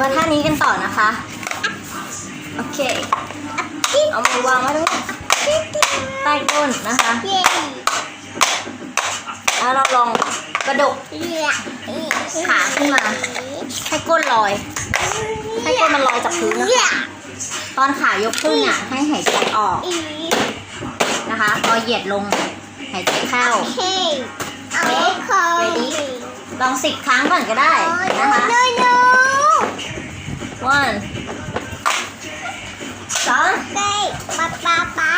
มาท่านี้กันต่อนะคะ โอเค เอามือวางไว้ตรงนี้ใต้ก้นนะคะเย้แล้วเราลองกระดกเย้ขาขึ้นมา ให้ก้นลอย ให้ก้นมันลอยจากพื้นนะคะตอนขายกขึ้นเนี่ยให้หายใจออกอีนะคะพอเหยียดลงหายใจเข้าเฮ้เอาเขา Ready? ลองสิบครั้งก่อนก็ได้นะคะโน้โน้ one สองเต้ป๊าป๊าป๊า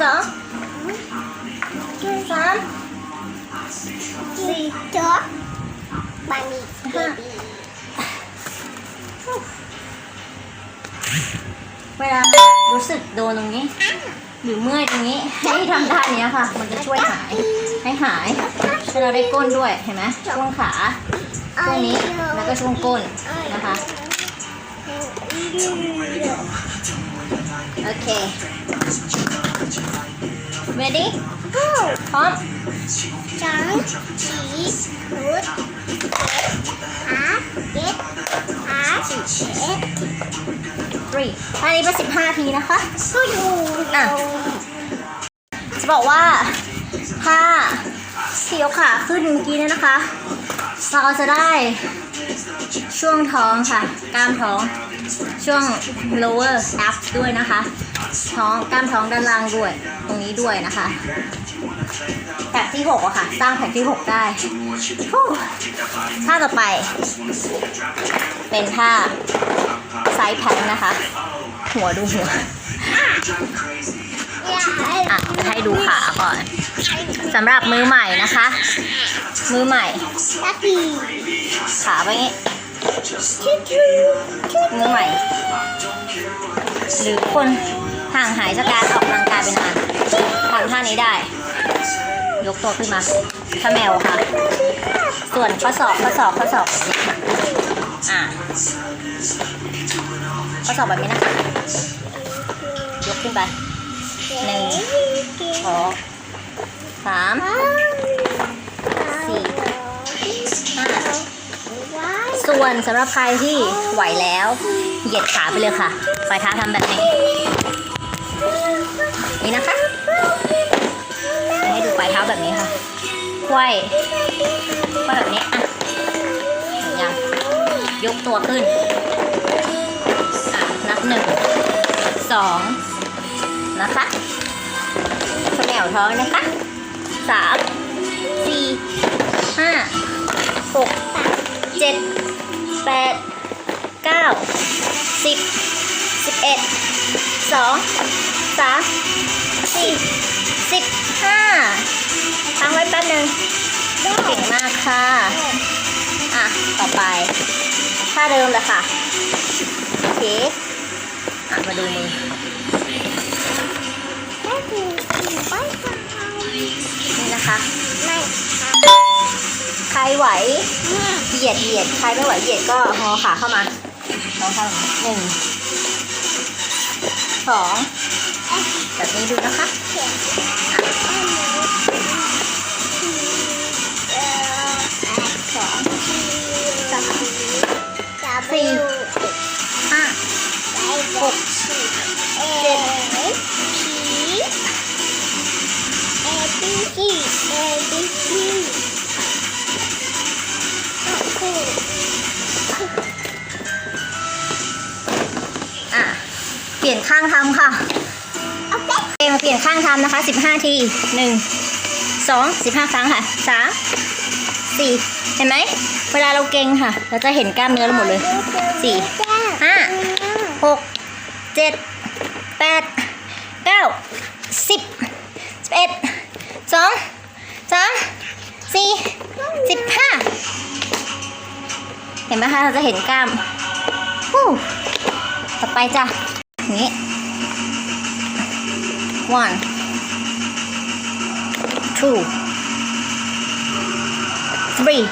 สาม สี่จบบันนี่เบบี้เวลารู้สึกโดนตรงนี้ หรือเมื่อยตรงนี้ให้ทำท่านี้ค่ะ มันจะช่วยหาย ให้หายให้เราได้ก้นด้วยเห็นไหมช่วงขาช่วงนี้แล้วก็ช่วงก้นนะคะโอเค ready พร้อมจังสีรุดขาเจ็ดขาสิบเอ็ด three ท่านี้เป็น15ทีนะคะก็อยู่อะจะบอกว่าถ้าที่ยกขาขึ้นเมื่อกี้เนี่ยนะคะ เราจะได้ช่วงท้องค่ะ กล้ามท้อง ช่วง lower abs ด้วยนะคะ ท้องกล้ามท้องด้านล่างด้วย ตรงนี้ด้วยนะคะแผกที่6อะค่ะ สร้างแผกที่ 6 ได้ฮู้ท่าต่อไป เป็นท่าไซส์แพนนะคะ หัวดูหัวอย่าให้อะจะให้ดูขาก่อนสำหรับมือใหม่นะคะ มือใหม่ตะกีขาไปงี้ชื่อชื่อชื่อ มือใหม่ หรือคนห่างหายจากการออกกำลังกายไปนานทำท่านี้ได้ ยกตัวขึ้นมาขมแมวค่ะ ส่วนข้อศอกข้อศอกข้อศอกแบอะอะข้อศอกแบบนี้นะคะ ยกขึ้นไปหนึ่งสองสาม ส่วนสำหรับใครที่ไหวแล้ว เหยียดขาไปเลยค่ะปลายเท้าทำแบบนี้ นี่นะคะ ให้ดูปลายเท้าแบบนี้ค่ะควยควยแบบนี้อะเห็นยังยกตัวขึ้นอะนับหนึ่งสองนะคะขแนวท้องนะคะสามสี่ห้าหก เจ็ดแปดเก้าสิบสิบเอ็ดสองสามสี่สิบห้าค้างไว้แป๊บหนึ่งเก่งมากค่ะ อะ ต่อไปท่าเดิมเลยค่ะ โอเค อะ มาดูมือตะกีไปกันนี่นะคะ ไม่ ใครไหวค่ะ เหยียดเหยียดใครไม่ไหวเหยียดก็งอขาเข้ามาลองข้าหนึ่งสองแบบนี้ดูนะคะเขียนอะอันนี้เออแปดสองสามสี่ห้าหกเจ็ดผีเอบีเอบี ข้างทำค่ะโอเกมมาเปลี่ยนข้างทำนะคะสิบห้าทีหนึ่งสองสิบห้าครั้งค่ะสามสี่เห็นไหม เวลาเราเก่งค่ะ เราจะเห็นกล้ามเนื้อเราหมดเลยสี่ห้าหกเจ็ดแปดเก้าสิบสิบเอ็ดสองสามสี่สิบห้าเห็นไหมคะ เราจะเห็นกล้ามฮู้ต่อไปจ้ะ นี้ one. Two. Three.